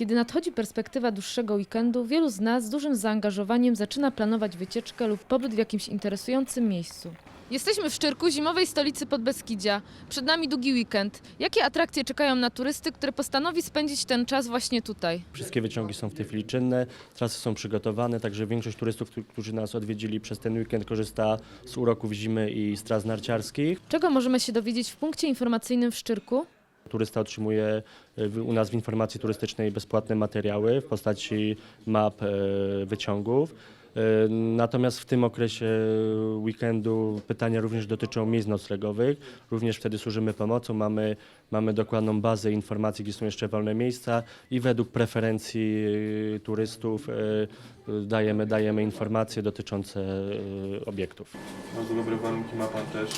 Kiedy nadchodzi perspektywa dłuższego weekendu, wielu z nas z dużym zaangażowaniem zaczyna planować wycieczkę lub pobyt w jakimś interesującym miejscu. Jesteśmy w Szczyrku, zimowej stolicy Podbeskidzia. Przed nami długi weekend. Jakie atrakcje czekają na turysty, który postanowi spędzić ten czas właśnie tutaj? Wszystkie wyciągi są w tej chwili czynne, trasy są przygotowane, także większość turystów, którzy- nas odwiedzili przez ten weekend korzysta z uroków zimy i z tras narciarskich. Czego możemy się dowiedzieć w punkcie informacyjnym w Szczyrku? Turysta otrzymuje e, u nas w informacji turystycznej bezpłatne materiały w postaci map e, wyciągów. E, Natomiast w tym okresie weekendu pytania również dotyczą miejsc noclegowych. Również wtedy służymy pomocą. Mamy, mamy dokładną bazę informacji, gdzie są jeszcze wolne miejsca i według preferencji e, turystów e, dajemy, dajemy informacje dotyczące obiektów. Bardzo dobre warunki ma Pan też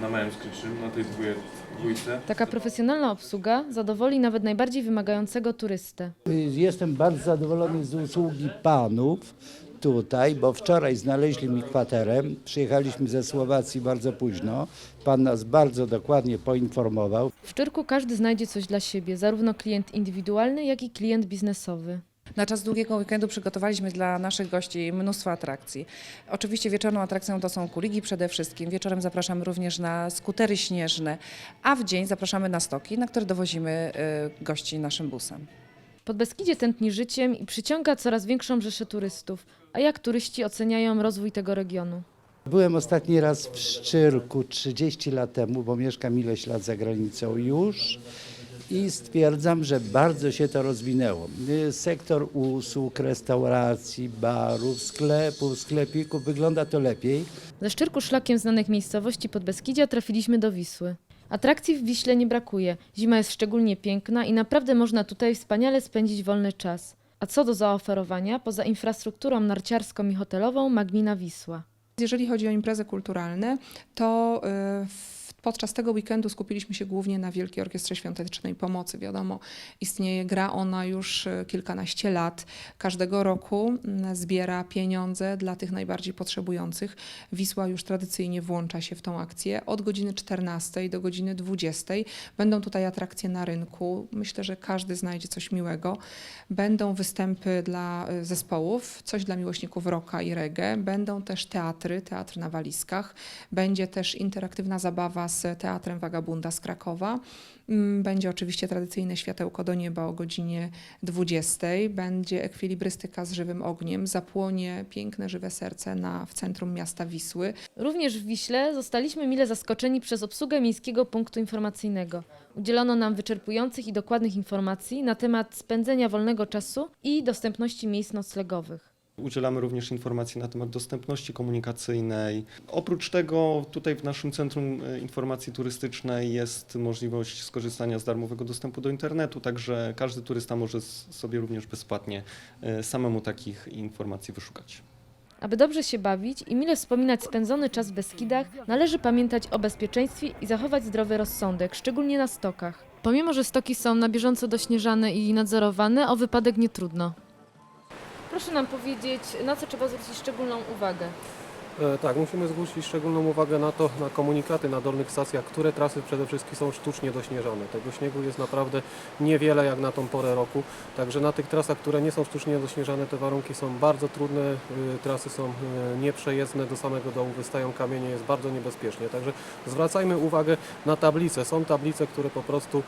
na małym skrzydczym, na tej dwóje, dwójce. Taka profesjonalna obsługa zadowoli nawet najbardziej wymagającego turystę. Jestem bardzo zadowolony z usługi panów tutaj, bo wczoraj znaleźli mi kwaterę. Przyjechaliśmy ze Słowacji bardzo późno. Pan nas bardzo dokładnie poinformował. W Szczyrku każdy znajdzie coś dla siebie, zarówno klient indywidualny, jak i klient biznesowy. Na czas długiego weekendu przygotowaliśmy dla naszych gości mnóstwo atrakcji. Oczywiście wieczorną atrakcją to są kuligi przede wszystkim. Wieczorem zapraszamy również na skutery śnieżne, a w dzień zapraszamy na stoki, na które dowozimy y, gości naszym busem. Podbeskidzie tętni życiem i przyciąga coraz większą rzeszę turystów. A jak turyści oceniają rozwój tego regionu? Byłem ostatni raz w Szczyrku 30 lat temu, bo mieszkam ileś lat za granicą już i stwierdzam, że bardzo się to rozwinęło. Sektor usług, restauracji, barów, sklepów, sklepików, wygląda to lepiej. Ze Szczyrku szlakiem znanych miejscowości Podbeskidzia trafiliśmy do Wisły. Atrakcji w Wiśle nie brakuje. Zima jest szczególnie piękna i naprawdę można tutaj wspaniale spędzić wolny czas. A co do zaoferowania, poza infrastrukturą narciarską i hotelową, ma gmina Wisła. Jeżeli chodzi o imprezy kulturalne, to y, w- podczas tego weekendu skupiliśmy się głównie na Wielkiej Orkiestrze Świątecznej Pomocy. Wiadomo, istnieje, gra ona już y, kilkanaście lat. Każdego roku mm, zbiera pieniądze dla tych najbardziej potrzebujących. Wisła już tradycyjnie włącza się w tą akcję. Od godziny 14 do godziny 20 będą tutaj atrakcje na rynku. Myślę, że każdy znajdzie coś miłego. Będą występy dla y, zespołów, coś dla miłośników rocka i reggae. Będą też teatry, teatr na walizkach. Będzie też interaktywna zabawa z Teatrem Wagabunda z Krakowa. Mm, Będzie oczywiście tradycyjne światełko do nieba o godzinie 20. Będzie ekwilibrystyka z żywym ogniem. Zapłonie piękne, żywe serce na, w centrum miasta Wisły. Również w Wiśle zostaliśmy mile zaskoczeni przez obsługę Miejskiego Punktu Informacyjnego. Udzielono nam wyczerpujących i dokładnych informacji na temat spędzenia wolnego czasu i dostępności miejsc noclegowych. Udzielamy również informacji na temat dostępności komunikacyjnej. Oprócz tego tutaj w naszym Centrum e, Informacji Turystycznej jest możliwość skorzystania z darmowego dostępu do internetu, także każdy turysta może sobie również bezpłatnie e, samemu takich informacji wyszukać. Aby dobrze się bawić i mile wspominać spędzony czas w Beskidach, należy pamiętać o bezpieczeństwie i zachować zdrowy rozsądek, szczególnie na stokach. Pomimo, że stoki są na bieżąco dośnieżane i nadzorowane, o wypadek nie trudno. Proszę nam powiedzieć, na co trzeba zwrócić szczególną uwagę. E, Tak, musimy zwrócić szczególną uwagę na to, na komunikaty na dolnych stacjach, które trasy przede wszystkim są sztucznie dośnieżone. Tego śniegu jest naprawdę niewiele jak na tą porę roku, także na tych trasach, które nie są sztucznie dośnieżane, te warunki są bardzo trudne, y, trasy są y, nieprzejezdne do samego dołu, wystają kamienie, jest bardzo niebezpiecznie. Także zwracajmy uwagę na tablice. Są tablice, które po prostu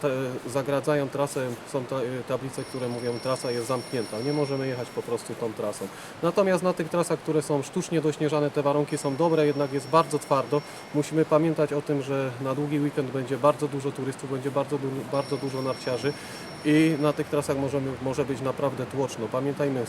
te, zagradzają trasę, są ta, tablice, które mówią trasa jest zamknięta, nie możemy jechać po prostu tą trasą. Natomiast na tych trasach, które są sztucznie dośnieżane, te warunki są dobre, jednak jest bardzo twardo. Musimy pamiętać o tym, że na długi weekend będzie bardzo dużo turystów, będzie bardzo, bardzo dużo narciarzy i na tych trasach możemy, może być naprawdę tłoczno. Pamiętajmy, y,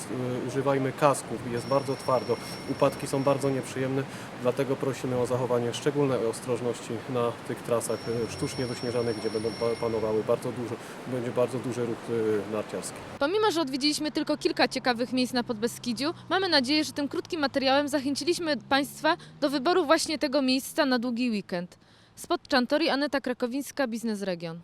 używajmy kasków, jest bardzo twardo. Upadki są bardzo nieprzyjemne, dlatego prosimy o zachowanie szczególnej ostrożności na tych trasach y, sztucznie dośnieżanych, gdzie będą pa- panowały bardzo dużo, będzie bardzo duży ruch y, narciarski. Pomimo, że odwiedziliśmy tylko kilka ciekawych miejsc na Podbeskidziu, mamy nadzieję, że tym krótkim materiałem zachęciliśmy Państwa do wyboru właśnie tego miejsca na długi weekend. Spod Czantori, Aneta Krakowińska, Biznes Region.